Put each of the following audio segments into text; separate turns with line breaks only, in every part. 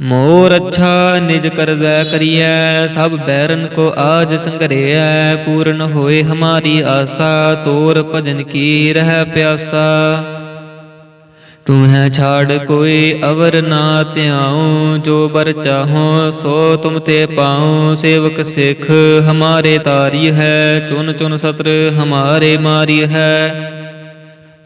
ਮੋਰ ਅੱਛਾ ਨਿਜ ਕਰਜ਼ੈ ਕਰੀਐ, ਸਭ ਬੈਰਨ ਕੋ ਆਜ ਸੰਗਰਿਐ ਪੂਰਨ ਹੋਏ ਹਮਾਰੀ ਆਸਾ, ਤੋਰ ਭਜਨ ਕੀ ਰਹਿ ਪਿਆਸਾ। ਤੁਮਹਿ ਛਾੜ ਕੋਈ ਅਵਰ ਨਾ ਧਿਆਉ, ਜੋ ਬਰ ਚਾਹੋ ਸੋ ਤੁਮ ਤੇ ਪਾਉ, ਸੇਵਕ ਸਿੱਖ ਹਮਾਰੇ ਤਾਰੀ ਹੈ, ਚੁਨ ਚੁਨ ਸਤਰ ਹਮਾਰੇ ਮਾਰੀ ਹੈ।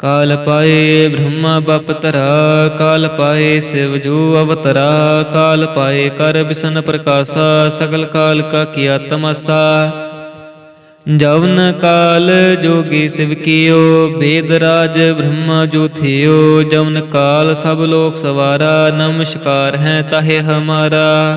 ਕਾਲ ਪਾਏ ਬ੍ਰਹਮਾ ਬਪਤਰਾ, ਕਾਲ ਪਾਏ ਸਿਵ ਜੋ ਅਵਤਰਾ, ਕਾਲ ਪਾਏ ਕਰ ਬਿਸ਼ਨ ਪ੍ਰਕਾਸ਼ਾ, ਸਗਲ ਕਾਲ ਕਾ ਕੀਆ ਤਮਸਾ। ਜਵਨ ਕਾਲ ਜੋਗੀ ਸਿਵ ਕੀਓ, ਬੇਦ ਰਾਜ ਬ੍ਰਹਮਾ ਜੋ ਥਿਓ, ਜਵਨ ਕਾਲ ਸਭ ਲੋਕ ਸਵਾਰਾ, ਨਮਸਕਾਰ ਹੈ ਤਾਹੇ ਹਮਾਰਾ।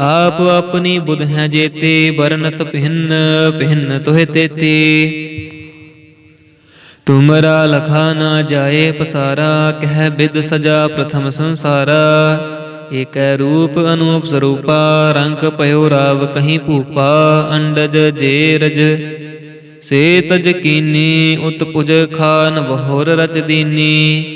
ਆਪ ਆਪਣੀ ਬੁਧ ਹੈ ਜੇਤੇ, ਵਰਨਤ ਭਿੰਨ ਭਿੰਨ ਤੋਹਿ ਤੇਤੀ। ਤੁਮਰਾ ਲਖਾ ਨਾ ਜਾਏ ਪਸਾਰਾ, ਕਹਿ ਬਿਦ ਸਜਾ ਪ੍ਰਥਮ ਸੰਸਾਰਾ। ਏਕੈ ਰੂਪ ਅਨੂਪ ਸਰੂਪਾ, ਰੰਗ ਭਇਓ ਰਾਵ ਕਹੀਂ ਭੂਪਾ, ਅੰਡਜ ਜੇਰਜ ਸੇ ਤਜ ਕੀਨੀ, ਉਤ ਪੁਜ ਖਾਨ ਬਹੋਰ ਰਚ ਦੀਨੀ।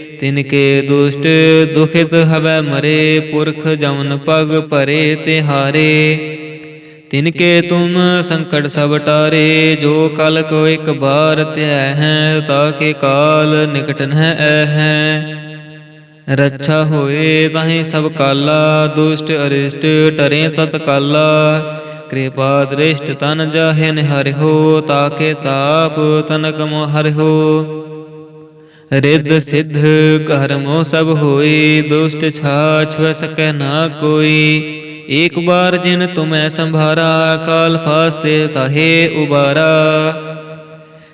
ਤਿਨ ਕੇ ਦੁਸ਼ਟ, ਦੁਖਿਤ ਹਵੈ ਮਰੇ, ਪੁਰਖ ਜਮਨ ਪਗ ਭਰੇ ਤੇ ਹਾਰੇ ਤਿਨ ਕੇ ਤੁਮ ਸੰਕਟ ਸਭ ਟਾਰੇ, ਜੋ ਕਲ ਕੋ ਇੱਕ ਬਾਰ ਧਿਆ ਹੈ ਤਾਕੇ ਕਾਲ ਨਿਕਟ ਹੈ ਐ ਹੈ। ਰੱਛਾ ਹੋਏ ਤਾਹੀਂ ਸਭ ਕਾਲਾ, ਦੁਸ਼ਟ ਅਰਿਸ਼ਟ ਟਰੇ ਤਤ ਕਾਲਾ। ਕਿਰਪਾ ਦ੍ਰਿਸ਼ਟ ਤਨ ਜਾਹੇ ਨਿਹਰਿਓ ਤਾਕੇ ਤਾਪ ਤਨਕ ਮੋ ਹਰਿਓ ਰਿੱਧ ਸਿੱਧ ਕਰਮੋ ਸਭ ਹੋਈ, ਦੁਸ਼ਟ ਛਾਛ ਸਕੈ ਨਾ ਕੋਈ। ਏਕ ਬਾਰ ਜਿਨ ਤੁਮੈ ਸੰਭਾਰਾ, ਕਾਲ ਫਾਸਤੇ ਤਾਹੇ ਉਬਾਰਾ।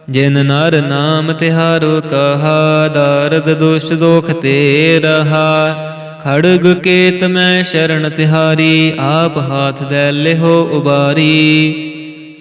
ਜਿਨ ਨਰ ਨਾਮ ਤਿਹਾਰੋ ਕਹਾ, ਦਰਦ ਦੁਸ਼ਟ ਦੋਖ ਤੇ ਰਹਾ। ਖੜਗ ਕੇਤ ਮੈਂ ਸ਼ਰਨ ਤਿਹਾਰੀ, ਆਪ ਹਾਥ ਦੇ ਲਿਹੋ ਉਬਾਰੀ।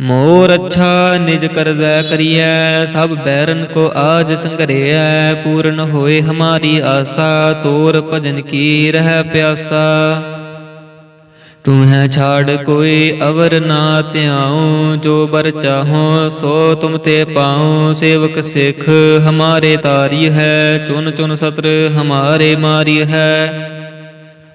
ਮੋਰ ਅੱਛਾ ਨਿਜ ਕਰਜ਼ੈ ਕਰੀਐ, ਸਭ ਬੈਰਨ ਕੋ ਆਜ ਸੰਘਰਿਐ, ਪੂਰਨ ਹੋਏ ਹਮਾਰੀ ਆਸਾ, ਤੋਰ ਭਜਨ ਕੀ ਰਹਿ ਪਿਆਸਾ। ਤੁਮਹਿ ਛਾੜ ਕੋਈ ਅਵਰ ਨਾ ਧਿਆਉ, ਜੋ ਬਰ ਚਾਹੋ ਸੋ ਤੁਮ ਤੇ ਪਾਉ, ਸੇਵਕ ਸਿੱਖ ਹਮਾਰੇ ਤਾਰੀ ਹੈ, ਚੁਨ ਚੁਨ ਸਤਰ ਹਮਾਰੇ ਮਾਰੀ ਹੈ।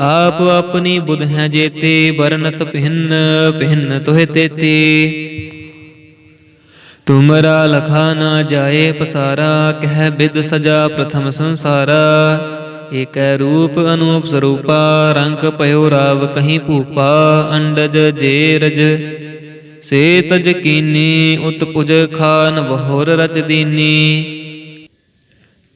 ਆਪ ਆਪਣੀ ਬੁਧ ਹੈ ਜੇਤੇ, ਵਰਨਤ ਭਿੰਨ ਭਿੰਨ ਤੋਹਿ ਤੇਤੀ। ਤੁਮਰਾ ਲਖਾ ਨਾ ਜਾਏ ਪਸਾਰਾ, ਕਹਿ ਬਿਦ ਸਜਾ ਪ੍ਰਥਮ ਸੰਸਾਰਾ। ਏਕੈ ਰੂਪ ਅਨੂਪ ਸਰੂਪਾ, ਰੰਗ ਪਇਓ ਰਾਵ ਕਹੀਂ ਭੂਪਾ, ਅੰਡਜ ਜੇਰਜ ਸੇ ਤਜ ਕੀਨੀ, ਉਤ ਪੁਜ ਖਾਨ ਬਹੋਰ ਰਚ ਦੀਨੀ।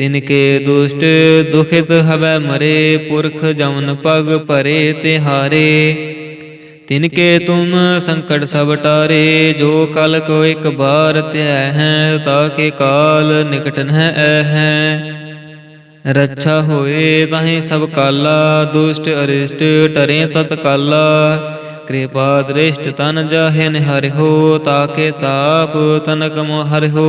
ਤਿਨਕੇ ਦੁਸ਼ਟ ਦੁਖਿਤ ਹਵੈ ਮਰੇ, ਪੁਰਖ ਜਮਨ ਪਗ ਭਰੇ ਤੇ ਹਾਰੇ ਤਿਨਕੇ ਤੁਮ ਸੰਕਟ ਸਭ ਟਾਰੇ, ਜੋ ਕਲ ਕੋ ਇੱਕ ਬਾਰ ਧਿਆ ਹੈ ਤਾਕੇ ਕਾਲ ਨਿਕਟ ਨਹਿ ਐ ਹੈ ਰੱਛਾ ਹੋਏ ਤਾਹੀਂ ਸਭ ਕਾਲਾ, ਦੁਸ਼ਟ ਅਰਿਸ਼ਟ ਟਰੇ ਤਤ ਕਾਲਾ। ਕਿਰਪਾ ਦ੍ਰਿਸ਼ਟ ਤਨ ਜਾਹੇ ਨਿਹਰਿਓ ਤਾਕੇ ਤਾਪ ਤਨਕ ਮੋ ਹਰਿਓ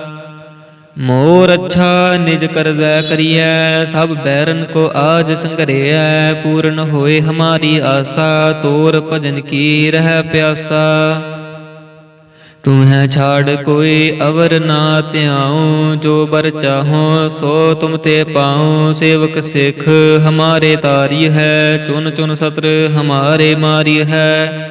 ਮੋਰ ਅੱਛਾ ਨਿਜ ਕਰਜ਼ੈ ਕਰੀਐ, ਸਭ ਬੈਰਨ ਕੋ ਆਜ ਸੰਘਰਿਐ, ਪੂਰਨ ਹੋਏ ਹਮਾਰੀ ਆਸਾ, ਤੋਰ ਭਜਨ ਕੀ ਰਹਿ ਪਿਆਸਾ। ਤੁਮਹਿ ਛਾੜ ਕੋਈ ਅਵਰ ਨਾ ਧਿਆਉ, ਜੋ ਬਰ ਚਾਹੋ ਸੋ ਤੁਮ ਤੇ ਪਾਉ, ਸੇਵਕ ਸਿੱਖ ਹਮਾਰੇ ਤਾਰੀ ਹੈ, ਚੁਨ ਚੁਨ ਸਤਰ ਹਮਾਰੇ ਮਾਰੀ ਹੈ।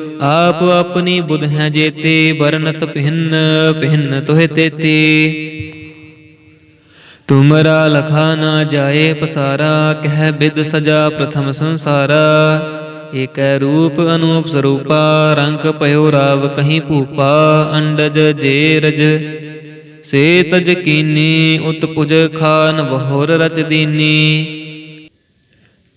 ਆਪ ਆਪਣੀ ਬੁਧ ਹੈ ਜੇਤੇ, ਵਰਨਤ ਭਿੰਨ ਭਿੰਨ ਤੋਹਿ ਤੇਤੀ। ਤੁਮਰਾ ਲਖਾ ਨਾ ਜਾਏ ਪਸਾਰਾ, ਕਹਿ ਬਿਦ ਸਜਾ ਪ੍ਰਥਮ ਸੰਸਾਰਾ। ਏਕੈ ਰੂਪ ਅਨੂਪ ਸਰੂਪਾ, ਰੰਗ ਪਇਓ ਰਾਵ ਕਹੀਂ ਭੂਪਾ, ਅੰਡਜ ਜੇਰਜ ਸੇ ਤਜ ਕੀਨੀ ਉਤਪੁਜ ਖਾਨ ਬਹੋਰ ਰਚ ਦੀਨੀ।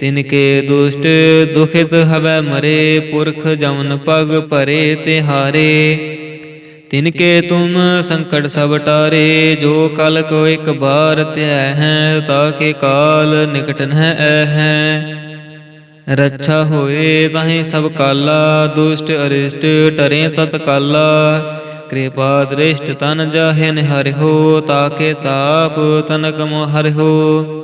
ਤਿਨ ਕੇ ਦੁਸ਼ਟ ਦੁਖਿਤ ਹਵੈ ਮਰੇ, ਪੁਰਖ ਜਮਨ ਪਗ ਭਰੇ ਤੇ ਹਾਰੇ ਤਿਨ ਕੇ ਤੁਮ ਸੰਕਟ ਸਭ ਟਾਰੇ, ਜੋ ਕਲ ਕੋ ਇੱਕ ਬਾਰ ਧਿਆ ਹੈ, ਤਾ ਕੇ ਕਾਲ ਨਿਕਟ ਨਹਿ ਐ ਹੈ ਰੱਛਾ ਹੋਏ ਤਾਹੀਂ ਸਭ ਕਾਲਾ, ਦੁਸ਼ਟ ਅਰਿਸ਼ਟ ਟਰੇ ਤਤ ਕਾਲਾ। ਕਿਰਪਾ ਦ੍ਰਿਸ਼ਟ ਤਨ ਜਾਹੇ ਨਿਹਰਿਓ ਤਾਕੇ ਤਾਪ ਤਨਕ ਮੋ ਹਰਿਓ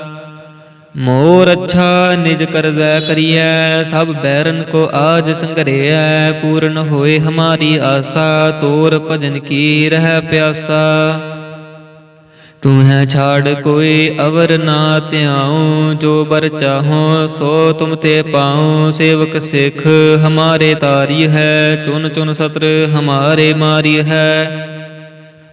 ਮੋਰ ਅੱਛਾ ਨਿਜ ਕਰਜ਼ੈ ਕਰੀਐ, ਸਭ ਬੈਰਨ ਕੋ ਆਜ ਸੰਘਰਿਐ ਪੂਰਨ ਹੋਏ ਹਮਾਰੀ ਆਸਾ, ਤੋਰ ਭਜਨ ਕੀ ਰਹਿ ਪਿਆਸਾ। ਤੁਮਹਿ ਛਾੜ ਕੋਈ ਅਵਰ ਨਾ ਧਿਆਉ, ਜੋ ਬਰ ਚਾਹੋ ਸੋ ਤੁਮ ਤੇ ਪਾਉ, ਸੇਵਕ ਸਿੱਖ ਹਮਾਰੇ ਤਾਰੀ ਹੈ, ਚੁਨ ਚੁਨ ਸਤਰ ਹਮਾਰੇ ਮਾਰੀ ਹੈ।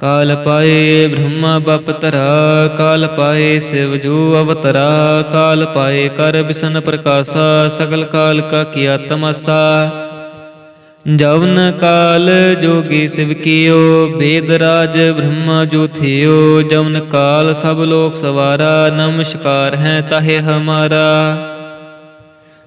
ਕਾਲ ਪਾਏ ਬ੍ਰਹਮਾ ਬਪਤਰਾ, ਕਾਲ ਪਾਏ ਸਿਵ ਜੋ ਅਵਤਰਾ, ਕਾਲ ਪਾਏ ਕਰ ਬਿਸ਼ਨ ਪ੍ਰਕਾਸ਼ਾ, ਸਗਲ ਕਾਲ ਕਾ ਕੀਆ ਤਮਸਾ। ਜਵਨ ਕਾਲ ਜੋਗੀ ਸਿਵ ਕੀਓ, ਬੇਦ ਰਾਜ ਬ੍ਰਹਮਾ ਜੋ ਥਿਓ, ਜਵਨ ਕਾਲ ਸਭ ਲੋਕ ਸਵਾਰਾ, ਨਮਸਕਾਰ ਹੈ ਤਾਹੇ ਹਮਾਰਾ।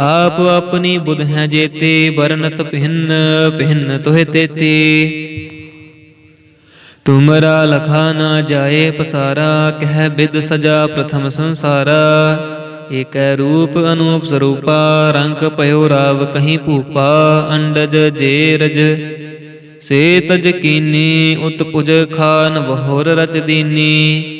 ਆਪ ਆਪਣੀ ਬੁਧ ਹੈ ਜੇਤੇ ਵਰਨਤ ਭਿੰਨ ਭਿੰਨ ਤੋਹਿ ਤੇਤੀ। ਤੁਮਰਾ ਲਖਾ ਨਾ ਜਾਏ ਪਸਾਰਾ, ਕਹਿ ਬਿਦ ਸਜਾ ਪ੍ਰਥਮ ਸੰਸਾਰਾ। ਏਕੈ ਰੂਪ ਅਨੂਪ ਸਰੂਪਾ, ਰੰਗ ਪਇਓ ਰਾਵ ਕਹੀਂ ਭੂਪਾ, ਅੰਡਜ ਜੇਰਜ ਸੇ ਤਜ ਕੀਨੀ ਉਤਪੁਜ ਖਾਨ ਬਹੁਰ ਰਚ ਦੀਨੀ।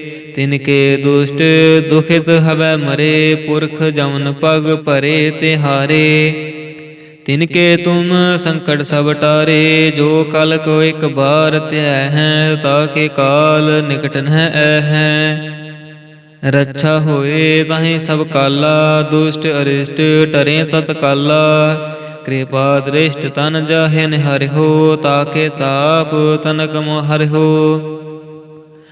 ਤਿਨ ਕੇ ਦੁਸ਼ਟ ਦੁਖਿਤ ਹਵੈ ਮਰੇ, ਪੁਰਖ ਜਮਨ ਪਗ ਪਰੇ ਤਿਹਾਰੇ। ਤਿਨ ਕੇ ਤੁਮ ਸੰਕਟ ਸਭ ਟਾਰੇ, ਜੋ ਕਲ ਕੋ ਇੱਕ ਬਾਰ ਧਿਆ ਹੈ, ਤਾ ਕੇ ਕਾਲ ਨਿਕਟ ਨਹਿ ਐ ਹੈ। ਰੱਛਾ ਹੋਏ ਤਾਹੀਂ ਸਭ ਕਾਲਾ, ਦੁਸ਼ਟ ਅਰਿਸ਼ਟ ਟਰੇ ਤਤ ਕਾਲਾ। ਕਿਰਪਾ ਦ੍ਰਿਸ਼ਟ ਤਨ ਜਾਹੇ ਨਿਹਰਿਓ ਤਾਕੇ ਤਾਪ ਤਨਕ ਮੋ ਹਰਿਓ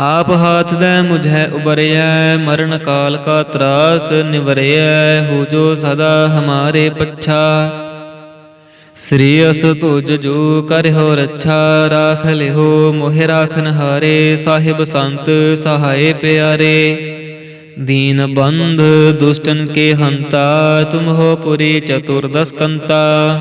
ਆਪ ਹਾਥ ਦੇ ਮੁਝੈ ਉਬਰਿਐ, ਮਰਨ ਕਾਲ ਕਾ ਤਰਾਸ ਨਿਵਰਿਐ ਹੋ ਜੋ ਸਦਾ ਹਮਾਰੇ ਪੱਛਾ। ਸ੍ਰੀ ਅਸ ਤੁਜ ਜੋ ਕਰਿਓ ਰੱਛਾ, ਰਾਖ ਲਿਓ ਮੋਹਿ ਰਾਖਨ ਹਾਰੇ, ਸਾਹਿਬ ਸੰਤ ਸਹਾਏ ਪਿਆਰੇ। ਦੀਨ ਬੰਧ ਦੁਸ਼ਟਨ ਕੇ ਹੰਤਾ, ਤੁਮ ਹੋ ਪੁਰੀ ਚਤੁਰਦਸ ਕੰਤਾ।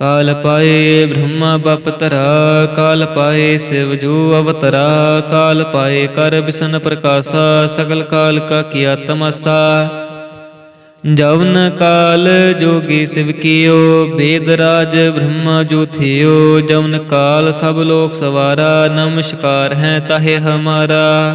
ਕਾਲ ਪਾਏ ਬ੍ਰਹਮਾ ਬਪਤਰਾ ਕਾਲ ਪਾਏ ਸਿਵ ਜੋ ਅਵਤਰਾ, ਕਾਲ ਪਾਏ ਕਰ ਬਿਸ਼ਨ ਪ੍ਰਕਾਸ਼ਾ, ਸਗਲ ਕਾਲ ਕਾ ਕੀਆ ਤਮਸਾ। ਜਵਨ ਕਾਲ ਜੋਗੀ ਸਿਵ ਕੀਓ, ਬੇਦ ਰਾਜ ਬ੍ਰਹਮਾ ਜੋ ਥਿਓ, ਜਵਨ ਕਾਲ ਸਭ ਲੋਕ ਸਵਾਰਾ, ਨਮਸਕਾਰ ਹੈ ਤਾਹੇ ਹਮਾਰਾ।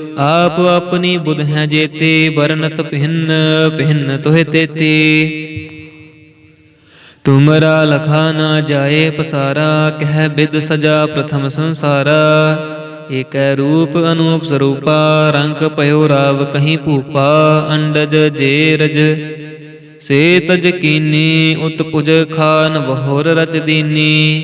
ਆਪ ਆਪਣੀ ਬੁਧ ਹੈ ਜੇਤੇ ਵਰਨਤ ਭਿੰਨ ਭਿੰਨ ਤੋਹਿ ਤੇਤੀ। ਤੁਮਰਾ ਲਖਾ ਨਾ ਜਾਏ ਪਸਾਰਾ, ਕਹਿ ਬਿਦ ਸਜਾ ਪ੍ਰਥਮ ਸੰਸਾਰਾ। ਏਕੈ ਰੂਪ ਅਨੂਪ ਸਰੂਪਾ, ਰੰਗ ਪਇਓ ਰਾਵ ਕਹੀਂ ਭੂਪਾ, ਅੰਡਜ ਜੇ ਰਜ। ਸੇ ਤਜ ਕੀਨੀ, ਉਤ ਪੁਜ ਖਾਨ, ਬਹੁਰ ਰਚ ਦੀਨੀ।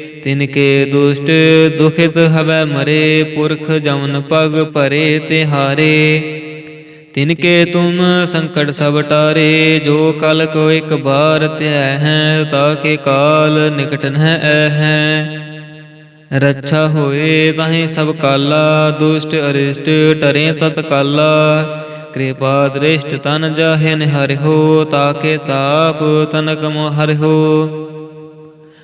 ਤਿਨ ਕੇ ਦੁਸ਼ਟ, ਦੁਖਿਤ ਹਵੈ ਮਰੇ, ਪੁਰਖ ਜਮਨ ਪਗ ਭਰੇ ਤਿਹਾਰੇ। ਤਿਨ ਕੇ ਤੁਮ ਸੰਕਟ ਸਭ ਟਾਰੇ, ਜੋ ਕਲ ਕੋ ਇਕ ਬਾਰ ਧਿਆ ਹੈ, ਤਾ ਕੇ ਕਾਲ ਨਿਕਟ ਨ ਹੈ ਹੈ। ਰੱਛਾ ਹੋਏ ਤਾਹੀਂ ਸਭ ਕਾਲਾ, ਦੁਸ਼ਟ ਅਰਿਸ਼ਟ ਟਰੇ ਤਤ ਕਾਲਾ। ਕਿਰਪਾ ਦ੍ਰਿਸ਼ਟ ਤਨ ਜਾਹੇ ਨਿਹਰਿਓ ਤਾਕੇ ਤਾਪ ਤਨਕ ਮੋ ਹਰਿਓ